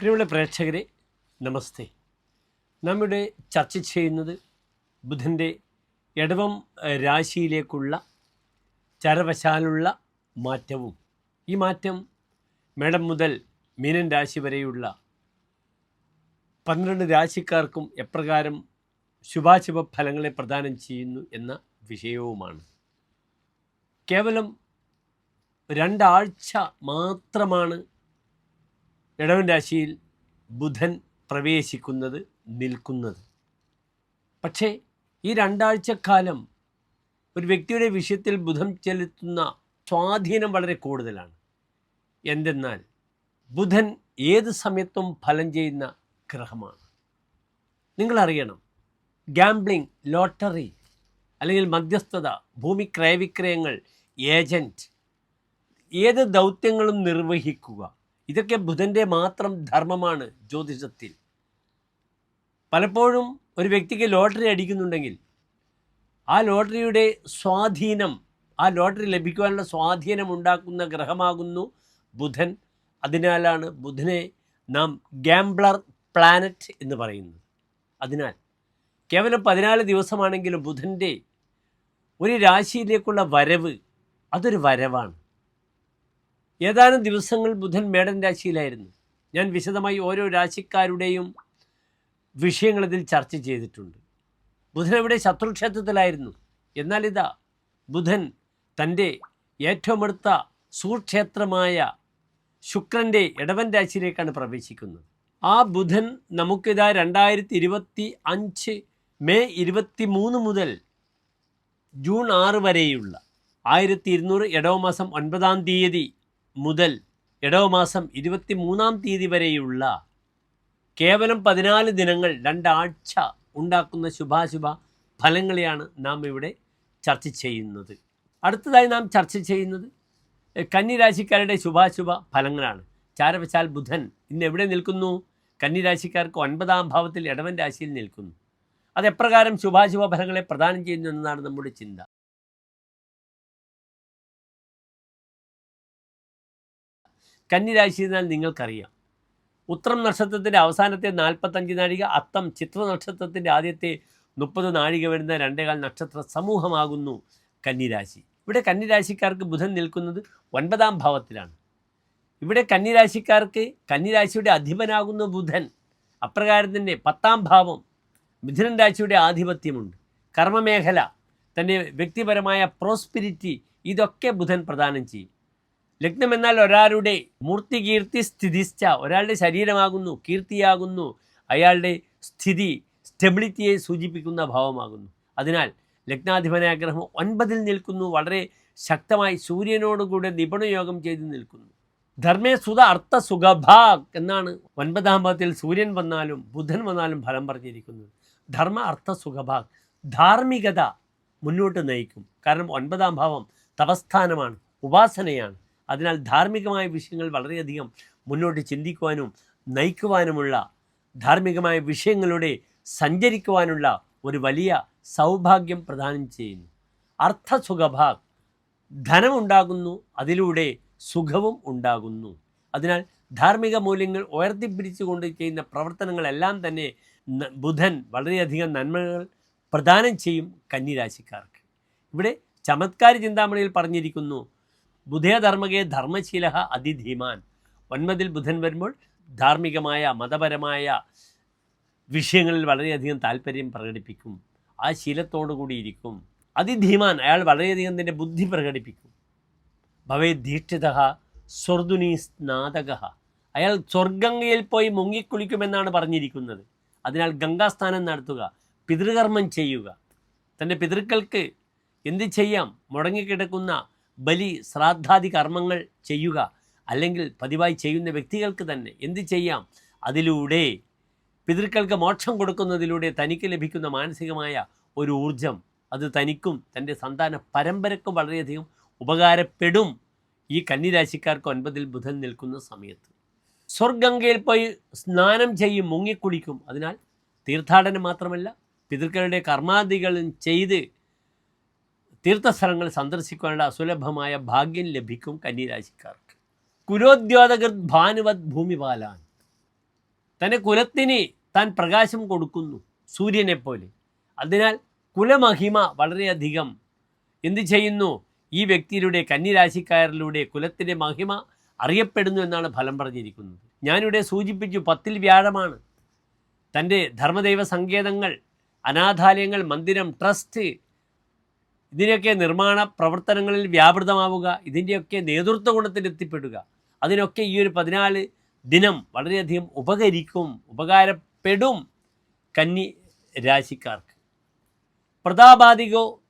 പ്രിയമുള്ള പ്രേക്ഷകരെ നമസ്തേ. നമ്മുടെ ചർച്ച ചെയ്യുന്നത് ബുധന്റെ എടവം രാശിയിലേക്കുള്ള ചരവശാലുള്ള മാറ്റവും. ഈ മാറ്റം മേടം മുതൽ മീനൻ രാശി വരെയുള്ള പന്ത്രണ്ട് രാശിക്കാർക്കും എപ്രകാരം ശുഭാശുഭ ഫലങ്ങളെ പ്രദാനം ചെയ്യുന്നു എന്ന വിഷയവുമാണ്. കേവലം രണ്ടാഴ്ച മാത്രമാണ് ഇടവൻ രാശിയിൽ ബുധൻ പ്രവേശിക്കുന്നത് നിൽക്കുന്നത്. പക്ഷേ ഈ രണ്ടാഴ്ചക്കാലം ഒരു വ്യക്തിയുടെ വിഷയത്തിൽ ബുധം ചെലുത്തുന്ന സ്വാധീനം വളരെ കൂടുതലാണ്. എന്തെന്നാൽ ബുധൻ ഏത് സമയത്തും ഫലം ചെയ്യുന്ന ഗ്രഹമാണ്. നിങ്ങളറിയണം ഗാംബ്ലിംഗ് ലോട്ടറി അല്ലെങ്കിൽ മധ്യസ്ഥത ഭൂമി ക്രയവിക്രയങ്ങൾ ഏജന്റ് ഏത് ദൗത്യങ്ങളും നിർവഹിക്കുക. ഇതൊക്കെ ബുധന്റെ മാത്രം ധർമ്മമാണ് ജ്യോതിഷത്തിൽ. പലപ്പോഴും ഒരു വ്യക്തിക്ക് ലോട്ടറി അടിക്കുന്നുണ്ടെങ്കിൽ ആ ലോട്ടറിയുടെ സ്വാധീനം ആ ലോട്ടറി ലഭിക്കുവാനുള്ള സ്വാധീനം ഉണ്ടാക്കുന്ന ഗ്രഹമാകുന്നു ബുധൻ. അതിനാലാണ് ബുധനെ നാം ഗാംബ്ലർ പ്ലാനറ്റ് എന്ന് പറയുന്നത്. അതിനാൽ കേവലം പതിനാല് ദിവസമാണെങ്കിലും ബുധന്റെ ഒരു രാശിയിലേക്കുള്ള വരവ് അതൊരു വരവാണ്. ഏതാനും ദിവസങ്ങൾ ബുധൻ മേടൻ രാശിയിലായിരുന്നു. ഞാൻ വിശദമായി ഓരോ രാശിക്കാരുടെയും വിഷയങ്ങൾ ഇതിൽ ചർച്ച ചെയ്തിട്ടുണ്ട്. ബുധൻ ഇവിടെ ശത്രുക്ഷേത്രത്തിലായിരുന്നു. എന്നാൽ ഇതാ ബുധൻ തന്റെ ഏറ്റവും അടുത്ത സുക്ഷേത്രമായ ശുക്രന്റെ ഇടവൻ രാശിയിലേക്കാണ് പ്രവേശിക്കുന്നത്. ആ ബുധൻ നമുക്കിതാ രണ്ടായിരത്തി ഇരുപത്തി അഞ്ച് മെയ് ഇരുപത്തി മൂന്ന് മുതൽ ജൂൺ ആറ് വരെയുള്ള ആയിരത്തി ഇരുന്നൂറ് ഇടവമാസം ഒൻപതാം തീയതി മുതൽ ഇടവമാസം ഇരുപത്തി മൂന്നാം തീയതി വരെയുള്ള കേവലം പതിനാല് ദിനങ്ങൾ രണ്ടാഴ്ച ഉണ്ടാക്കുന്ന ശുഭാശുഭ ഫലങ്ങളെയാണ് നാം ഇവിടെ ചർച്ച ചെയ്യുന്നത്. അടുത്തതായി നാം ചർച്ച ചെയ്യുന്നത് കന്നിരാശിക്കാരുടെ ശുഭാശുഭ ഫലങ്ങളാണ്. ചാരവശാൽ ബുധൻ ഇന്ന് എവിടെ നിൽക്കുന്നു? കന്നിരാശിക്കാർക്ക് ഒൻപതാം ഭാവത്തിൽ ഇടവൻ രാശിയിൽ നിൽക്കുന്നു. അത് എപ്രകാരം ശുഭാശുഭ ഫലങ്ങളെ പ്രദാനം ചെയ്യുന്നു എന്നതാണ് നമ്മുടെ ചിന്ത. കന്നിരാശി എന്നാൽ നിങ്ങൾക്കറിയാം. ഉത്രം നക്ഷത്രത്തിന്റെ അവസാനത്തെ നാൽപ്പത്തഞ്ച് നാഴിക അത്തം ചിത്ര നക്ഷത്രത്തിന്റെ ആദ്യത്തെ മുപ്പത് നാഴിക വരുന്ന രണ്ടേകാൽ നക്ഷത്ര സമൂഹമാകുന്നു കന്നിരാശി. ഇവിടെ കന്നിരാശിക്കാർക്ക് ബുധൻ നിൽക്കുന്നത് ഒൻപതാം ഭാവത്തിലാണ്. ഇവിടെ കന്നിരാശിക്കാർക്ക് കന്നിരാശിയുടെ അധിപനാകുന്ന ബുധൻ അപ്രകാരം തന്നെ പത്താം ഭാവം മിഥുനൻ രാശിയുടെ ആധിപത്യമുണ്ട്. കർമ്മമേഖല തന്റെ വ്യക്തിപരമായ പ്രോസ്പിരിറ്റി ഇതൊക്കെ ബുധൻ പ്രദാനം ചെയ്യും. ലഗ്നം എന്നാൽ ഒരാളുടെ മൂർത്തി കീർത്തി സ്ഥിതിസ്ഥ ഒരാളുടെ ശരീരമാകുന്നു കീർത്തിയാകുന്നു അയാളുടെ സ്ഥിതി സ്റ്റെബിലിറ്റിയെ സൂചിപ്പിക്കുന്ന ഭാവമാകുന്നു. അതിനാൽ ലഗ്നാധിപനായ ഗ്രഹം ഒൻപതിൽ നിൽക്കുന്നു വളരെ ശക്തമായി സൂര്യനോടുകൂടെ നിപുണയോഗം ചെയ്ത് നിൽക്കുന്നു. ധർമ്മേ സുത അർത്ഥ സുഖഭാഗ് എന്നാണ് ഒൻപതാം പദത്തിൽ സൂര്യൻ വന്നാലും ബുധൻ വന്നാലും ഫലം പറഞ്ഞിരിക്കുന്നത്. ധർമ്മ അർത്ഥ സുഖഭാഗ് ധാർമ്മികത മുന്നോട്ട് നയിക്കും. കാരണം ഒൻപതാം ഭാവം തപസ്ഥാനമാണ് ഉപാസനയാണ്. അതിനാൽ ധാർമ്മികമായ വിഷയങ്ങൾ വളരെയധികം മുന്നോട്ട് ചിന്തിക്കുവാനും നയിക്കുവാനുമുള്ള ധാർമ്മികമായ വിഷയങ്ങളുടെ സഞ്ചരിക്കുവാനുള്ള ഒരു വലിയ സൗഭാഗ്യം പ്രദാനം ചെയ്യുന്നു. അർത്ഥസുഖഭാഗ് ധനമുണ്ടാകുന്നു അതിലൂടെ സുഖവും ഉണ്ടാകുന്നു. അതിനാൽ ധാർമ്മിക മൂല്യങ്ങൾ ഉയർത്തിപ്പിടിച്ചുകൊണ്ട് ചെയ്യുന്ന പ്രവർത്തനങ്ങളെല്ലാം തന്നെ ബുധൻ വളരെയധികം നന്മകൾ പ്രദാനം ചെയ്യും കന്നിരാശിക്കാർക്ക്. ഇവിടെ ചമത്കാരി ചിന്താമണിയിൽ പറഞ്ഞിരിക്കുന്നു ബുധേധർമ്മകേ ധർമ്മശീല അതിധീമാൻ. ഒൻപതിൽ ബുധൻ വരുമ്പോൾ ധാർമ്മികമായ മതപരമായ വിഷയങ്ങളിൽ വളരെയധികം താല്പര്യം പ്രകടിപ്പിക്കും. ആ ശീലത്തോടു കൂടിയിരിക്കും അതിധീമാൻ അയാൾ വളരെയധികം തന്റെ ബുദ്ധി പ്രകടിപ്പിക്കും. ഭവേ ദീക്ഷിത സ്വർദുനി സ്നാതക. അയാൾ സ്വർഗംഗയിൽ പോയി മുങ്ങിക്കുളിക്കുമെന്നാണ് പറഞ്ഞിരിക്കുന്നത്. അതിനാൽ ഗംഗാസ്ഥാനം നടത്തുക പിതൃകർമ്മം ചെയ്യുക. തന്റെ പിതൃക്കൾക്ക് എന്ത് ചെയ്യാം? മുടങ്ങിക്കിടക്കുന്ന ബലി ശ്രാദ്ധാദി കർമ്മങ്ങൾ ചെയ്യുക അല്ലെങ്കിൽ പതിവായി ചെയ്യുന്ന വ്യക്തികൾക്ക് തന്നെ എന്ത് ചെയ്യാം? അതിലൂടെ പിതൃക്കൾക്ക് മോക്ഷം കൊടുക്കുന്നതിലൂടെ തനിക്ക് ലഭിക്കുന്ന മാനസികമായ ഒരു ഊർജം അത് തനിക്കും തന്റെ സന്താന പരമ്പരക്കും വളരെയധികം ഉപകാരപ്പെടും. ഈ കന്നിരാശിക്കാർക്ക് ഒൻപതിൽ ബുധൻ നിൽക്കുന്ന സമയത്ത്. സ്വർഗംഗയിൽ പോയി സ്നാനം ചെയ്യും മുങ്ങിക്കുളിക്കും. അതിനാൽ തീർത്ഥാടനം മാത്രമല്ല പിതൃക്കളുടെ കർമാദികളും ചെയ്ത് തീർത്ഥസ്ഥലങ്ങൾ സന്ദർശിക്കാനുള്ള അസുലഭമായ ഭാഗ്യം ലഭിക്കും കന്നിരാശിക്കാർക്ക്. കുലോദ്യോതകർ ഭാനുവത് ഭൂമിപാലാൻ. തന്റെ കുലത്തിന് താൻ പ്രകാശം കൊടുക്കുന്നു സൂര്യനെ പോലെ അതിനാൽ കുലമഹിമ വളരെയധികം. എന്ത് ചെയ്യുന്നു? ഈ വ്യക്തിയിലൂടെ കന്നിരാശിക്കാരിലൂടെ കുലത്തിന്റെ മഹിമ അറിയപ്പെടുന്നു എന്നാണ് ഫലം പറഞ്ഞിരിക്കുന്നത്. ഞാനിവിടെ സൂചിപ്പിച്ചു പത്തിൽ വ്യാഴമാണ്. തന്റെ ധർമ്മദൈവ സങ്കേതങ്ങൾ അനാഥാലയങ്ങൾ മന്ദിരം ട്രസ്റ്റ് ഇതിനൊക്കെ നിർമ്മാണ പ്രവർത്തനങ്ങളിൽ വ്യാപൃതമാവുക ഇതിന്റെയൊക്കെ നേതൃത്വ ഗുണത്തിൽ എത്തിപ്പെടുക. അതിനൊക്കെ ഈ ഒരു പതിനാല് ദിനം വളരെയധികം ഉപകരിക്കും ഉപകാരപ്പെടും കന്നി രാശിക്കാർക്ക്. പ്രതാപാധികോ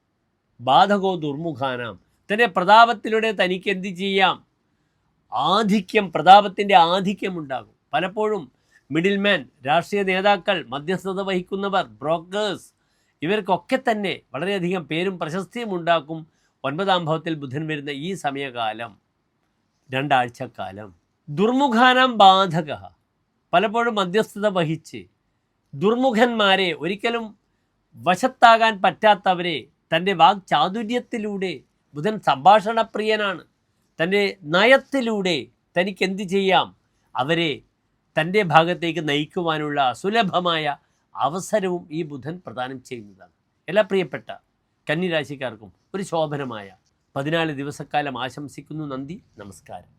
ബാധകോ ദുർമുഖാനാം. തന്നെ പ്രതാപത്തിലൂടെ തനിക്ക് എന്ത് ചെയ്യാം? ആധിക്യം പ്രതാപത്തിന്റെ ആധിക്യം ഉണ്ടാകും. പലപ്പോഴും മിഡിൽ മാൻ രാഷ്ട്രീയ നേതാക്കൾ മധ്യസ്ഥത വഹിക്കുന്നവർ ബ്രോക്കേഴ്സ് ഇവർക്കൊക്കെ തന്നെ വളരെയധികം പേരും പ്രശസ്തിയും ഉണ്ടാക്കും. ഒൻപതാം ഭാവത്തിൽ ബുധൻ വരുന്ന ഈ സമയകാലം രണ്ടാഴ്ചക്കാലം. ദുർമുഖാനം ബാധക. പലപ്പോഴും മധ്യസ്ഥത വഹിച്ച് ദുർമുഖന്മാരെ ഒരിക്കലും വശത്താകാൻ പറ്റാത്തവരെ തന്റെ വാക്ചാതുര്യത്തിലൂടെ ബുധൻ സംഭാഷണപ്രിയനാണ്. തന്റെ നയത്തിലൂടെ തനിക്ക് എന്ത് ചെയ്യാം? അവരെ തന്റെ ഭാഗത്തേക്ക് നയിക്കുവാനുള്ള സുലഭമായ അവസരവും ഈ ബുധൻ പ്രദാനം ചെയ്യുന്നതാണ്. എല്ലാ പ്രിയപ്പെട്ട കന്നിരാശിക്കാർക്കും ഒരു ശോഭനമായ പതിനാല് ദിവസക്കാലം ആശംസിക്കുന്നു നന്ദി നമസ്കാരം.